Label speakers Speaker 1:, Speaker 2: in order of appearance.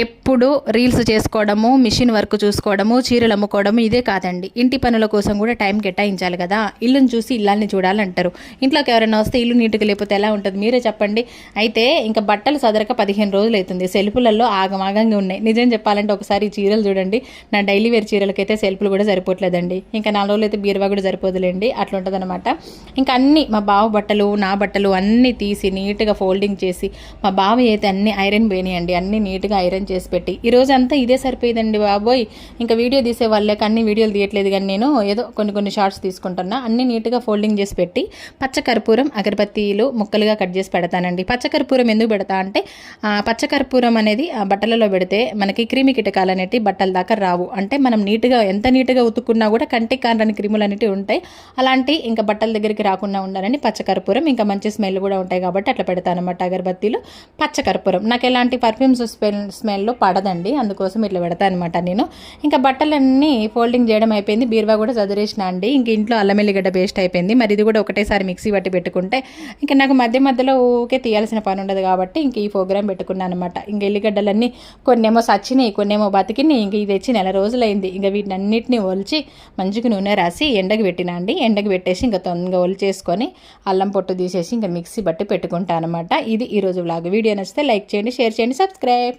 Speaker 1: ఎప్పుడు రీల్స్ చేసుకోవడము machine work చూసుకోవడము చీరలు అమ్ముకోవడము ఇదే కాదండి. ఇంటి పనుల కోసం కూడా టైం కేటాయించాలి కదా. ఇల్లుని చూసి ఇల్లాలని చూడాలంటారు. ఇంట్లోకి ఎవరైనా వస్తే ఇల్లు నీట్గా లేకపోతే ఎలా ఉంటుంది? మీరే చెప్పండి. అయితే ఇంకా బట్టలు సదరక పదిహేను రోజులు అవుతుంది. సెల్ఫులలో ఆగమాగంగా ఉన్నాయి. నిజం చెప్పాలంటే ఒకసారి చీరలు చూడండి. నా డైలీ వేర్ చీరలకైతే సెల్ఫ్లు కూడా సరిపోవట్లేదండి. ఇంకా నాలుగు రోజులు అయితే బీరువా కూడా సరిపోదులేండి. అట్లా ఉంటుంది అనమాట ఇంకా అన్ని మా బావ బట్టలు నా బట్టలు అన్నీ తీసి నీట్గా ఫోల్డింగ్ చేసి మా బావ అయితే అన్ని ఐరన్ పోయినాయండి అన్ని నీట్గా ఐరన్ చేసి పెట్టి. ఈ అంతా ఇదే సరిపోయిందండి బాబోయ్. ఇంకా వీడియో తీసే వాళ్ళకి అన్ని వీడియోలు తీయట్లేదు కానీ నేను ఏదో కొన్ని కొన్ని షార్ట్స్ తీసుకుంటున్నా. అన్ని నీట్గా ఫోల్డింగ్ చేసి పెట్టి పచ్చకర్పూరం అగరబత్తీలు ముక్కలుగా కట్ చేసి పెడతానండి. పచ్చకర్పూరం ఎందుకు పెడతా అంటే పచ్చకర్పూరం అనేది బట్టలలో పెడితే మనకి క్రిమి కీటకాలు అనేవి బట్టల దాకా రావు. అంటే మనం నీట్గా ఎంత నీట్గా ఉతుక్కున్నా కూడా కంటికి కానని క్రిములు అనేవి ఉంటాయి. అలాంటి ఇంకా బట్టల దగ్గరికి రాకుండా ఉండాలని పచ్చకర్పూరం ఇంకా మంచి స్మెల్ కూడా ఉంటాయి కాబట్టి అట్లా పెడతాను అనమాట అగరబత్తీలు పచ్చకర్పూరం నాకు ఎలాంటి పర్ఫ్యూమ్స్ స్మెల్ స్మెల్లో పడదండి. అందుకోసం ఇట్లా పెడతాను అనమాట నేను. ఇంకా బట్టలన్నీ ఫోల్డింగ్ చేయడం అయిపోయింది. బీరువా కూడా చదివేసిన అండి. ఇంక ఇంట్లో అల్లం ఎల్లిగడ్డ పేస్ట్ అయిపోయింది. మరి ఇది కూడా ఒకటేసారి మిక్సీ పట్టి పెట్టుకుంటే ఇంకా నాకు మధ్య మధ్యలో ఊకే తీయాల్సిన పని ఉండదు కాబట్టి ఇంక ఈ ప్రోగ్రామ్ పెట్టుకున్నాను అనమాట ఇంక ఎల్లిగడ్డలన్నీ కొన్నేమో సచ్చినాయి కొన్నేమో బతికినాయి. ఇంక ఇది తెచ్చి నెల రోజులైంది. ఇంకా వీటిని అన్నిటిని ఒలిచి మంచిగా నూనె రాసి ఎండకు పెట్టినా అండి. ఎండకు పెట్టేసి ఇంకా తొందరగా ఒలిచేసుకొని అల్లం పొట్టు తీసేసి ఇంకా మిక్సీ బట్టి పెట్టుకుంటాను అనమాట ఇది ఈరోజు వ్లాగ్. వీడియో నచ్చితే లైక్ చేయండి షేర్ చేయండి సబ్స్క్రైబ్.